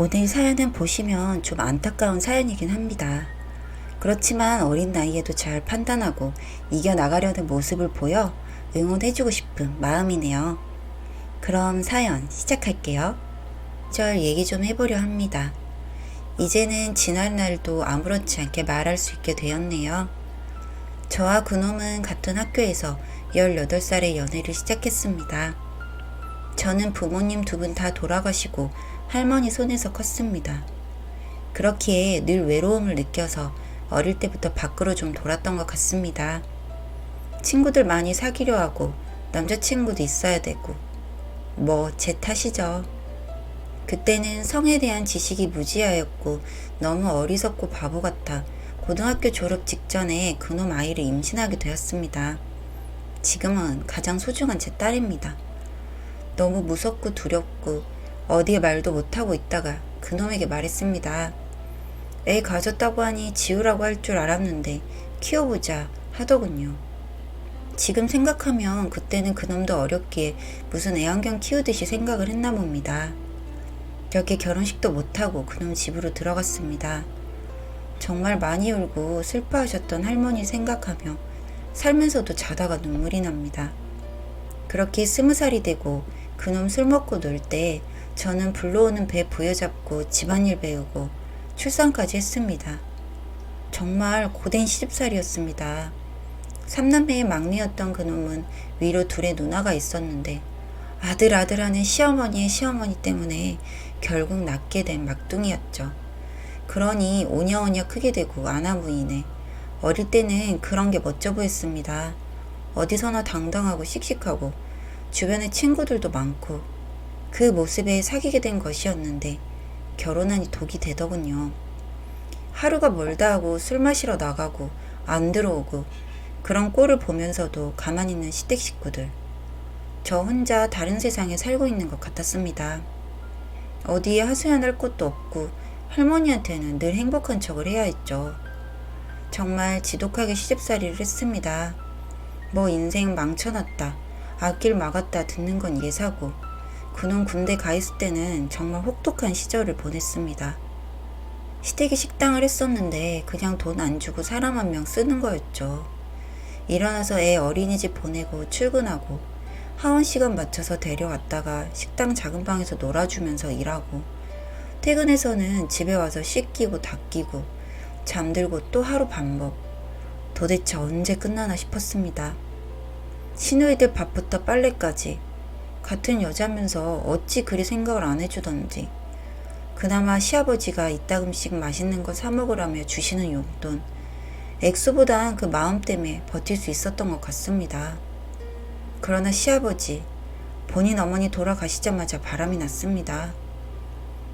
오늘 사연은 보시면 좀 안타까운 사연이긴 합니다. 그렇지만 어린 나이에도 잘 판단하고 이겨나가려는 모습을 보여 응원해주고 싶은 마음이네요. 그럼 사연 시작할게요. 절 얘기 좀 해보려 합니다. 이제는 지난 날도 아무렇지 않게 말할 수 있게 되었네요. 저와 그놈은 같은 학교에서 18살의 연애를 시작했습니다. 저는 부모님 두 분 다 돌아가시고 할머니 손에서 컸습니다. 그렇기에 늘 외로움을 느껴서 어릴 때부터 밖으로 좀 돌았던 것 같습니다. 친구들 많이 사귀려 하고 남자친구도 있어야 되고 뭐 제 탓이죠. 그때는 성에 대한 지식이 무지하였고 너무 어리석고 바보 같아 고등학교 졸업 직전에 그놈 아이를 임신하게 되었습니다. 지금은 가장 소중한 제 딸입니다. 너무 무섭고 두렵고 어디에 말도 못하고 있다가 그놈에게 말했습니다. 애 가졌다고 하니 지우라고 할 줄 알았는데 키워보자 하더군요. 지금 생각하면 그때는 그놈도 어렵기에 무슨 애완견 키우듯이 생각을 했나 봅니다. 여기에 결혼식도 못하고 그놈 집으로 들어갔습니다. 정말 많이 울고 슬퍼하셨던 할머니 생각하며 살면서도 자다가 눈물이 납니다. 그렇게 스무 살이 되고 그놈 술 먹고 놀 때 저는 불러오는 배 부여잡고 집안일 배우고 출산까지 했습니다. 정말 고된 시집살이였습니다. 삼남매의 막내였던 그놈은 위로 둘의 누나가 있었는데 아들 아들 하는 시어머니의 시어머니 때문에 결국 낳게 된 막둥이였죠. 그러니 오냐오냐 크게 되고 아나무인에 어릴 때는 그런 게 멋져 보였습니다. 어디서나 당당하고 씩씩하고 주변에 친구들도 많고 그 모습에 사귀게 된 것이었는데 결혼하니 독이 되더군요. 하루가 멀다 하고 술 마시러 나가고 안 들어오고 그런 꼴을 보면서도 가만히 있는 시댁 식구들. 저 혼자 다른 세상에 살고 있는 것 같았습니다. 어디에 하소연할 곳도 없고 할머니한테는 늘 행복한 척을 해야 했죠. 정말 지독하게 시집살이를 했습니다. 뭐 인생 망쳐놨다, 앞길 막았다 듣는 건 예사고, 그놈 군대 가 있을 때는 정말 혹독한 시절을 보냈습니다. 시댁에 식당을 했었는데 그냥 돈 안 주고 사람 한 명 쓰는 거였죠. 일어나서 애 어린이집 보내고 출근하고 하원 시간 맞춰서 데려왔다가 식당 작은 방에서 놀아주면서 일하고 퇴근해서는 집에 와서 씻기고 닦이고 잠들고 또 하루 반복. 도대체 언제 끝나나 싶었습니다. 시누이들 밥부터 빨래까지 같은 여자면서 어찌 그리 생각을 안 해주던지 그나마 시아버지가 이따금씩 맛있는 거 사 먹으라며 주시는 용돈 액수보단 그 마음 때문에 버틸 수 있었던 것 같습니다. 그러나 시아버지 본인 어머니 돌아가시자마자 바람이 났습니다.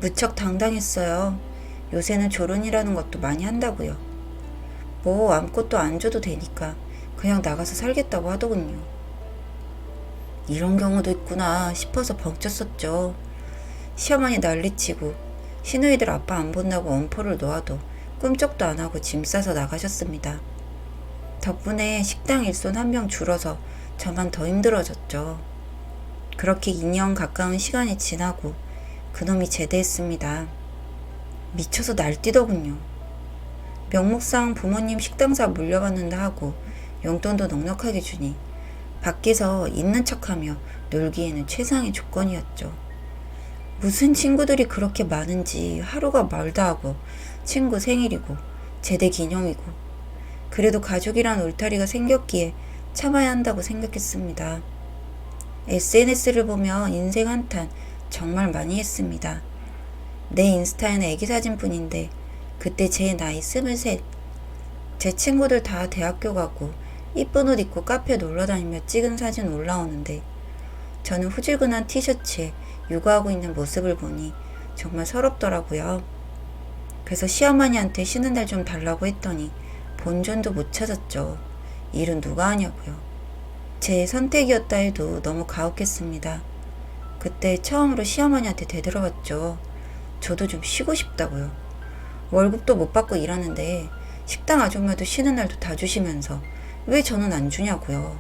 무척 당당했어요. 요새는 결혼이라는 것도 많이 한다고요. 뭐 아무것도 안 줘도 되니까 그냥 나가서 살겠다고 하더군요. 이런 경우도 있구나 싶어서 벙쪘었죠. 시어머니 난리치고 시누이들 아빠 안 본다고 엄포를 놓아도 꿈쩍도 안 하고 짐 싸서 나가셨습니다. 덕분에 식당 일손 한 명 줄어서 저만 더 힘들어졌죠. 그렇게 2년 가까운 시간이 지나고 그놈이 제대했습니다. 미쳐서 날뛰더군요. 명목상 부모님 식당사 물려받는다 하고 용돈도 넉넉하게 주니 밖에서 있는 척하며 놀기에는 최상의 조건이었죠. 무슨 친구들이 그렇게 많은지 하루가 멀다 하고 친구 생일이고 제대 기념이고 그래도 가족이란 울타리가 생겼기에 참아야 한다고 생각했습니다. SNS를 보며 인생 한탄 정말 많이 했습니다. 내 인스타에는 애기 사진뿐인데 그때 제 나이 스물셋. 제 친구들 다 대학교 가고 이쁜 옷 입고 카페 놀러 다니며 찍은 사진 올라오는데 저는 후질근한 티셔츠에 육아하고 있는 모습을 보니 정말 서럽더라고요. 그래서 시어머니한테 쉬는 날 좀 달라고 했더니 본전도 못 찾았죠. 일은 누가 하냐고요. 제 선택이었다 해도 너무 가혹했습니다. 그때 처음으로 시어머니한테 되들어봤죠. 저도 좀 쉬고 싶다고요. 월급도 못 받고 일하는데 식당 아줌마도 쉬는 날도 다 주시면서 왜 저는 안 주냐고요.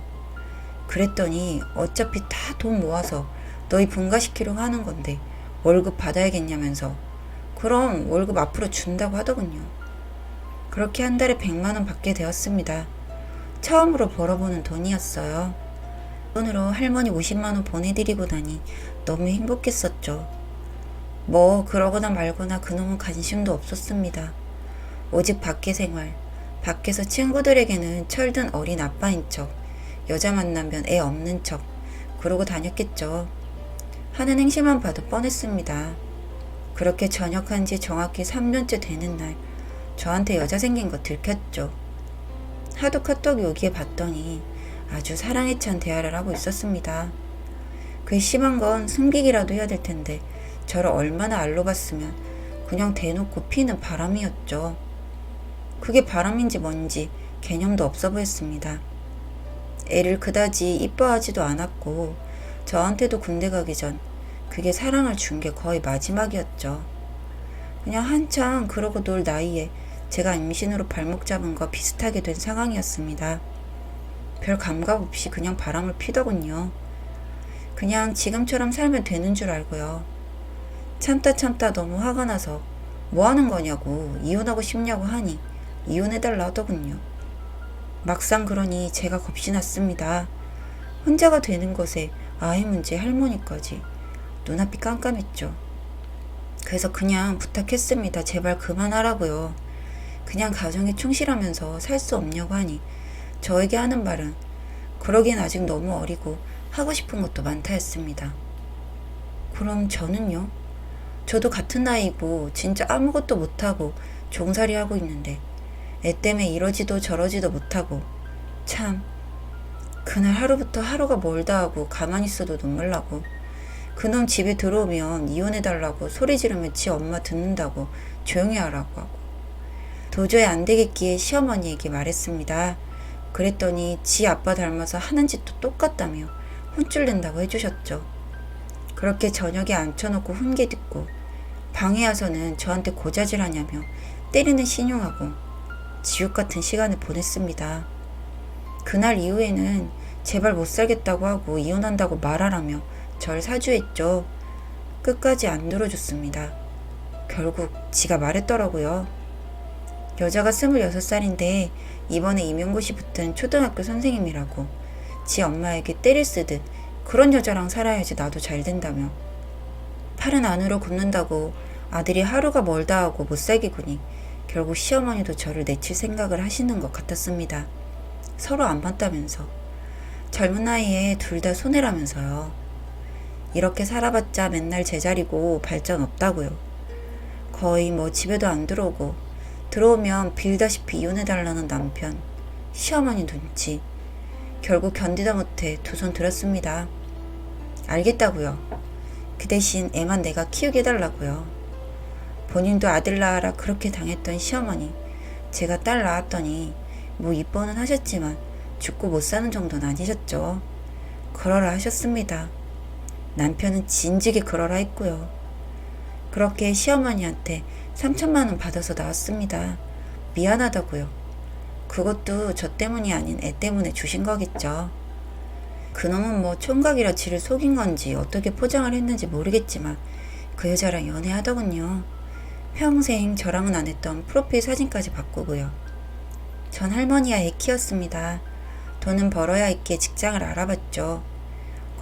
그랬더니 어차피 다 돈 모아서 너희 분가시키려고 하는 건데 월급 받아야겠냐면서 그럼 월급 앞으로 준다고 하더군요. 그렇게 한 달에 100만 원 받게 되었습니다. 처음으로 벌어보는 돈이었어요. 돈으로 할머니 50만 원 보내드리고 나니 너무 행복했었죠. 뭐 그러거나 말거나 그놈은 관심도 없었습니다. 오직 밖의 생활, 밖에서 친구들에게는 철든 어린 아빠인 척, 여자 만나면 애 없는 척, 그러고 다녔겠죠. 하는 행실만 봐도 뻔했습니다. 그렇게 전역한 지 정확히 3년째 되는 날, 저한테 여자 생긴 거 들켰죠. 하도 카톡이 오기에 봤더니 아주 사랑에 찬 대화를 하고 있었습니다. 그 심한 건 숨기기라도 해야 될 텐데 저를 얼마나 알로 봤으면 그냥 대놓고 피는 바람이었죠. 그게 바람인지 뭔지 개념도 없어 보였습니다. 애를 그다지 이뻐하지도 않았고 저한테도 군대 가기 전 그게 사랑을 준 게 거의 마지막이었죠. 그냥 한창 그러고 놀 나이에 제가 임신으로 발목 잡은 거 비슷하게 된 상황이었습니다. 별 감각 없이 그냥 바람을 피더군요. 그냥 지금처럼 살면 되는 줄 알고요. 참다 참다 너무 화가 나서 뭐 하는 거냐고 이혼하고 싶냐고 하니 이혼해달라 하더군요. 막상 그러니 제가 겁이 났습니다. 혼자가 되는 것에 아이 문제 할머니까지 눈앞이 깜깜했죠. 그래서 그냥 부탁했습니다. 제발 그만하라고요. 그냥 가정에 충실하면서 살 수 없냐고 하니 저에게 하는 말은 그러기엔 아직 너무 어리고 하고 싶은 것도 많다였습니다. 그럼 저는요? 저도 같은 나이고 진짜 아무것도 못하고 종살이 하고 있는데 애 때문에 이러지도 저러지도 못하고 참 그날 하루부터 하루가 멀다 하고 가만히 있어도 눈물 나고 그놈 집에 들어오면 이혼해달라고 소리 지르면 지 엄마 듣는다고 조용히 하라고 하고 도저히 안 되겠기에 시어머니에게 말했습니다. 그랬더니 지 아빠 닮아서 하는 짓도 똑같다며 혼쭐 낸다고 해주셨죠. 그렇게 저녁에 앉혀놓고 훈계 듣고 방에 와서는 저한테 고자질하냐며 때리는 신용하고 지옥 같은 시간을 보냈습니다. 그날 이후에는 제발 못 살겠다고 하고 이혼한다고 말하라며 절 사주했죠. 끝까지 안 들어줬습니다. 결국 지가 말했더라고요. 여자가 26살인데 이번에 임용고시 붙은 초등학교 선생님이라고 지 엄마에게 때를 쓰듯 그런 여자랑 살아야지 나도 잘 된다며 팔은 안으로 굽는다고 아들이 하루가 멀다 하고 못 살게 구니 결국 시어머니도 저를 내칠 생각을 하시는 것 같았습니다. 서로 안 맞다면서 젊은 나이에 둘 다 손해라면서요. 이렇게 살아봤자 맨날 제자리고 발전 없다고요. 거의 뭐 집에도 안 들어오고 들어오면 빌다시피 이혼해달라는 남편, 시어머니 눈치. 결국 견디다 못해 두 손 들었습니다. 알겠다고요. 그 대신 애만 내가 키우게 해달라고요. 본인도 아들 낳아라 그렇게 당했던 시어머니. 제가 딸 낳았더니 뭐 이뻐는 하셨지만 죽고 못 사는 정도는 아니셨죠. 그러라 하셨습니다. 남편은 진지게 그러라 했고요. 그렇게 시어머니한테 3천만 원 받아서 나왔습니다. 미안하다고요. 그것도 저 때문이 아닌 애 때문에 주신 거겠죠. 그놈은 뭐 총각이라 지를 속인 건지 어떻게 포장을 했는지 모르겠지만 그 여자랑 연애하더군요. 평생 저랑은 안 했던 프로필 사진까지 바꾸고요. 전 할머니와 애 키웠습니다. 돈은 벌어야 했기에 직장을 알아봤죠.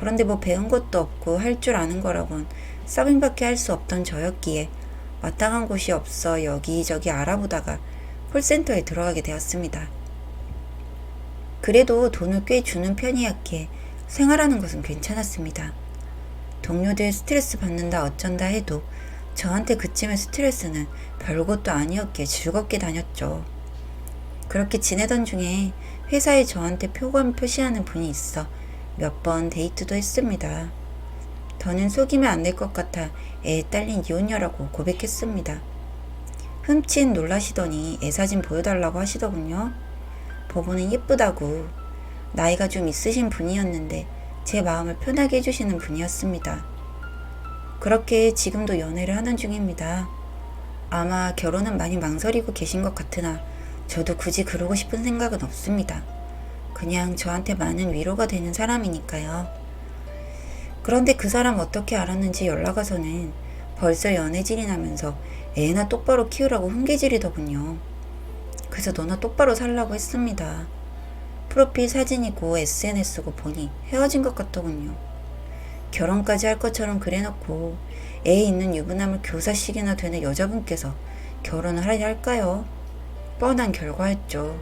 그런데 뭐 배운 것도 없고 할 줄 아는 거라곤 서빙밖에 할 수 없던 저였기에 마땅한 곳이 없어 여기저기 알아보다가 콜센터에 들어가게 되었습니다. 그래도 돈을 꽤 주는 편이었기에 생활하는 것은 괜찮았습니다. 동료들 스트레스 받는다 어쩐다 해도 저한테 그쯤의 스트레스는 별것도 아니었기에 즐겁게 다녔죠. 그렇게 지내던 중에 회사에 저한테 표감 표시하는 분이 있어 몇 번 데이트도 했습니다. 더는 속이면 안 될 것 같아 애 딸린 이혼녀라고 고백했습니다. 흠칫 놀라시더니 애 사진 보여달라고 하시더군요. 보고는 예쁘다고 나이가 좀 있으신 분이었는데 제 마음을 편하게 해주시는 분이었습니다. 그렇게 지금도 연애를 하는 중입니다. 아마 결혼은 많이 망설이고 계신 것 같으나 저도 굳이 그러고 싶은 생각은 없습니다. 그냥 저한테 많은 위로가 되는 사람이니까요. 그런데 그 사람 어떻게 알았는지 연락 와서는 벌써 연애질이 나면서 애나 똑바로 키우라고 훈계질이더군요. 그래서 너나 똑바로 살라고 했습니다. 프로필 사진이고 SNS고 보니 헤어진 것 같더군요. 결혼까지 할 것처럼 그래놓고 애 있는 유부남을 교사식이나 되는 여자분께서 결혼을 하려 할까요? 뻔한 결과였죠.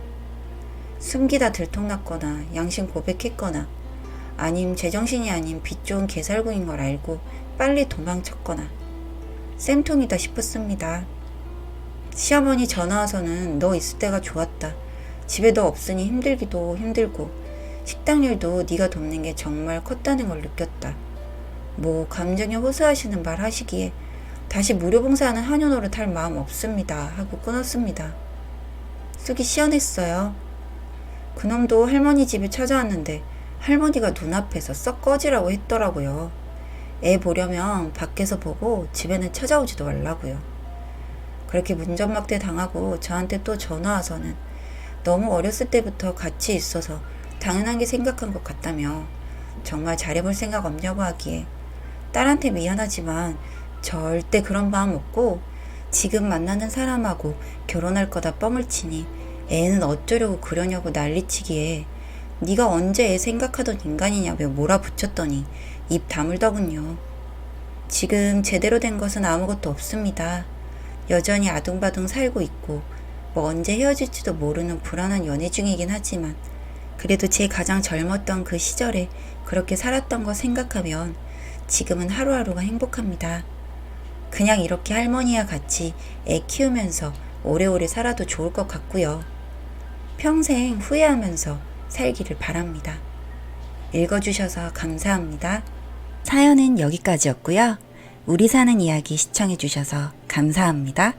숨기다 들통났거나 양심 고백했거나 아님 제정신이 아닌 빚 좋은 개살구인 걸 알고 빨리 도망쳤거나 쌤통이다 싶었습니다. 시어머니 전화 와서는 너 있을 때가 좋았다. 집에 너 없으니 힘들기도 힘들고 식당 일도 네가 돕는 게 정말 컸다는 걸 느꼈다. 뭐 감정에 호소하시는 말 하시기에 다시 무료 봉사하는 한효노를 탈 마음 없습니다 하고 끊었습니다. 쑥이 시원했어요. 그놈도 할머니 집에 찾아왔는데 할머니가 눈앞에서 썩 꺼지라고 했더라고요. 애 보려면 밖에서 보고 집에는 찾아오지도 말라고요. 그렇게 문전막대 당하고 저한테 또 전화 와서는 너무 어렸을 때부터 같이 있어서 당연한 게 생각한 것 같다며 정말 잘해볼 생각 없냐고 하기에 딸한테 미안하지만 절대 그런 마음 없고 지금 만나는 사람하고 결혼할 거다 뻥을 치니 애는 어쩌려고 그러냐고 난리치기에 네가 언제 애 생각하던 인간이냐며 몰아붙였더니 입 다물더군요. 지금 제대로 된 것은 아무것도 없습니다. 여전히 아둥바둥 살고 있고 뭐 언제 헤어질지도 모르는 불안한 연애 중이긴 하지만 그래도 제 가장 젊었던 그 시절에 그렇게 살았던 거 생각하면 지금은 하루하루가 행복합니다. 그냥 이렇게 할머니와 같이 애 키우면서 오래오래 살아도 좋을 것 같고요. 평생 후회하면서 살기를 바랍니다. 읽어주셔서 감사합니다. 사연은 여기까지였고요. 우리 사는 이야기 시청해주셔서 감사합니다.